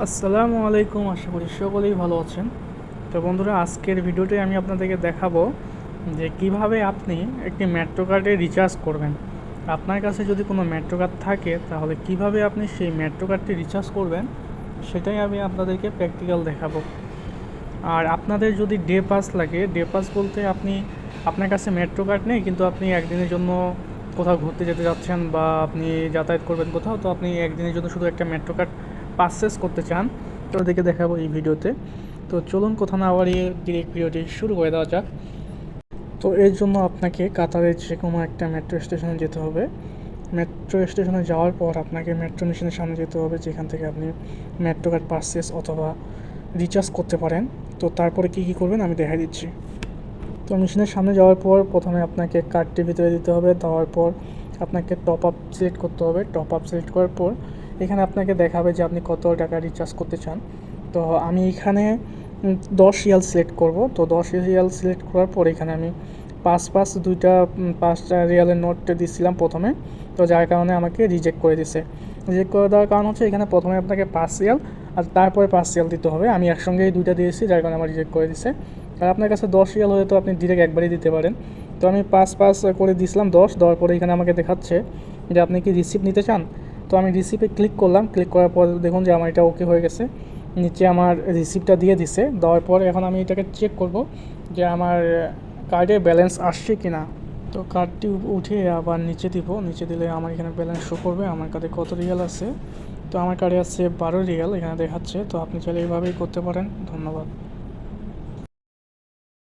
আসসালামু আলাইকুম, আশা করি সকলেই ভালো আছেন। তো বন্ধুরা, আজকের ভিডিওতে আমি আপনাদেরকে দেখাবো যে কীভাবে আপনি একটি মেট্রো কার্ডে রিচার্জ করবেন। আপনার কাছে যদি কোনো মেট্রো কার্ড থাকে, তাহলে কীভাবে আপনি সেই মেট্রো কার্ডটি রিচার্জ করবেন, সেটাই আমি আপনাদেরকে প্র্যাকটিক্যাল দেখাবো। আর আপনাদের যদি ডে পাস লাগে ডে পাস বলতে আপনি, আপনার কাছে মেট্রো কার্ড নেই, কিন্তু আপনি একদিনের জন্য কোথাও ঘুরতে যেতে যাচ্ছেন বা আপনি যাতায়াত করবেন কোথাও, তো আপনি একদিনের জন্য শুধু একটা মেট্রো কার্ড পারচেস করতে চান, তো দেখে দেখাবো এই ভিডিওতে। তো চলুন কোথাও না বাড়িয়ে ডিরেক্ট ভিডিওটি শুরু করে দেওয়া যাক। তো এর জন্য আপনাকে কাতারের যে কোনো একটা মেট্রো স্টেশনে যেতে হবে। মেট্রো স্টেশনে যাওয়ার পর আপনাকে মেট্রো মেশিনের সামনে যেতে হবে, যেখান থেকে আপনি মেট্রো কার্ড পারচেস অথবা রিচার্জ করতে পারেন। তো তারপরে কী কী করবেন আমি দেখাই দিচ্ছি। তো মেশিনের সামনে যাওয়ার পর প্রথমে আপনাকে কার্ডটি ভিতরে দিতে হবে। দেওয়ার পর আপনাকে টপ আপ সিলেক্ট করতে হবে। টপ আপ সিলেক্ট করার পর এখানে আপনাকে দেখাবে যে আপনি কত টাকা রিচার্জ করতে চান। তো আমি এখানে দশ রিয়াল সিলেক্ট করব। তো দশ রিয়াল সিলেক্ট করার পর এখানে আমি পাঁচ পাঁচ দুইটা পাঁচটা রিয়ালের নোট দিচ্ছিলাম প্রথমে। তো যার কারণে আমাকে রিজেক্ট করে দিছে। রিজেক্ট করে দেওয়ার কারণ হচ্ছে এখানে প্রথমে আপনাকে পাঁচ রিয়াল আর তারপরে পাঁচ রিয়াল দিতে হবে। আমি একসঙ্গেই দুইটা দিয়েছি, যার কারণে আমার রিজেক্ট করে দিছে। আর আপনার কাছে দশ রিয়াল হলে তো আপনি ডিরেক্ট একবারই দিতে পারেন। তো আমি পাঁচ পাঁচ করে দিয়েছিলাম দশ, দেওয়ার পরে এখানে আমাকে দেখাচ্ছে যে আপনি কি রিসিপ্ট নিতে চান? তো আমি রিসিপে ক্লিক করলাম। ক্লিক করার পর দেখুন যে আমার এটা ওকে হয়ে গেছে। নিচে আমার রিসিপ্টটা দিয়ে দিছে। দেওয়ার পর এখন আমি এটাকে চেক করব যে আমার কার্ডে ব্যালেন্স আসছে কি না তো কার্ডটি উঠে আবার নিচে দিব। নিচে দিলে আমার এখানে ব্যালেন্স শো করবে। আমার কাছে কত রিয়াল আছে? তো আমার কার্ডে আছে বারো রিয়াল এখানে দেখাচ্ছে। তো আপনি চাইলে এইভাবেই করতে পারেন। ধন্যবাদ।